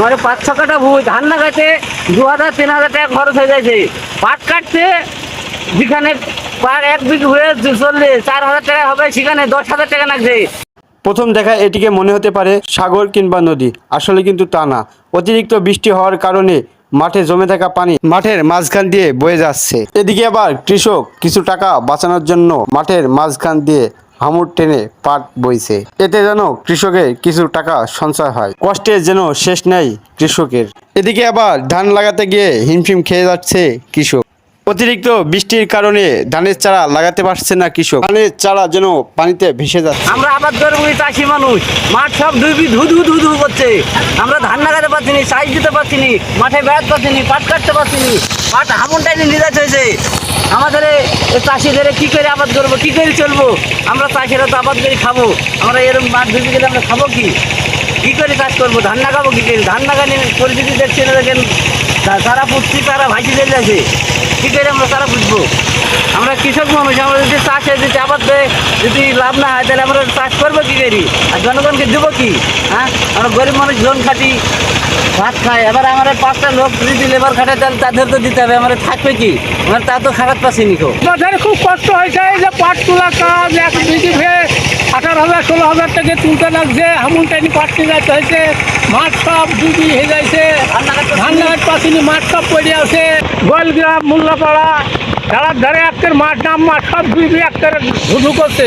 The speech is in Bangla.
আমার পাঁচ ছ কাটা ভুই ধান লাগাতে দু হাজার তিন হাজার টাকা খরচ হয়ে যাচ্ছে পাট কাটতে যেখানে পার এক বিঘ হয়ে চললে চার হাজার টাকা হবে, সেখানে দশ হাজার টাকা লাগছে। প্রথম দেখা এটিকে মনে হতে পারে সাগর কিংবা নদী, আসলে কিন্তু তা না। অতিরিক্ত বৃষ্টি হওয়ার কারণে মাঠে জমে থাকা পানি মাঠের মাঝখান দিয়ে বয়ে যাচ্ছে। এদিকে আবার কৃষক কিছু টাকা বাঁচানোর জন্য মাঠের মাঝখান দিয়ে হামুর টেনে পাট বইছে। এতে যেন কৃষকের কিছু টাকা সঞ্চয় হয়। কষ্টের যেন শেষ নেই কৃষকের। এদিকে আবার ধান লাগাতে গিয়ে হিমশিম খেয়ে যাচ্ছে কৃষক। অতিরিক্ত বৃষ্টির কারণে ধানের চারা লাগাতে পারছে না কৃষক। ধানের চারা যেন পানিতে ভেসে যাচ্ছে। আমরা আবাদ করব চাষি মানুষ। মাঠ সব ধুই ধু ধু ধু ধু করছে। আমরা ধান লাগাতে পারছি নি, সাইজ দিতে পারছি নি, মাঠে বেড়াতে পারছি নি, পাট কাটতে পারছি নি। পাট হামুন টাইনে নিরাশ হয়েছে। আমাদের চাষিদের কি করে আবাদ করব? কি করে চলবো? আমরা চাষিরা তো আবাদ করে খাব। আমরা এরকম মাঠ ধুতে গেলে আমরা খাব কি? কি করে চাষ করব? ধান লাগাবো কি করে? ধান লাগানি পরিস্থিতি দেখছে না দেখেন তারা পুষছি, তারা ভাইসি চলে যাচ্ছে কি করে আমরা তারা বুঝব আমরা কৃষক মানুষ, আমরা যদি চাষে যদি আবাদ দেয় যদি লাভ না হয়, তাহলে আমরা চাষ করব কি করি? আর জনগণকে দেবো কি? হ্যাঁ? আমরা গরিব মানুষ জন খাটি ভাত খায়, এবার আমার পাঁচটা লোক যদি লেবার খাটে তাহলে তাদের তো দিতে হবে, আমার থাকবে কি? আমার তা তো খারাপ পাচ্ছি নিকো বছরে খুব কষ্ট হয়েছে যে পাট তোলা কাজ, এক বিঘি ভে আঠারো হাজার, ষোলো হাজার টাকা তুলতে লাগছে হামুন টাইনি পাট যাইতে হয়েছে মাঠ সব ডুবি হয়ে যাইছে ধান লাগাতে ধান লাগাতে পাচ্ছিনি মাঠ সব পড়ে আছে গোলগ্রাম মোল্লাপাড়া খেলার ধারে একটা মাঠ নাম মাঠ, সব ডুবি একটা ধুধু করছে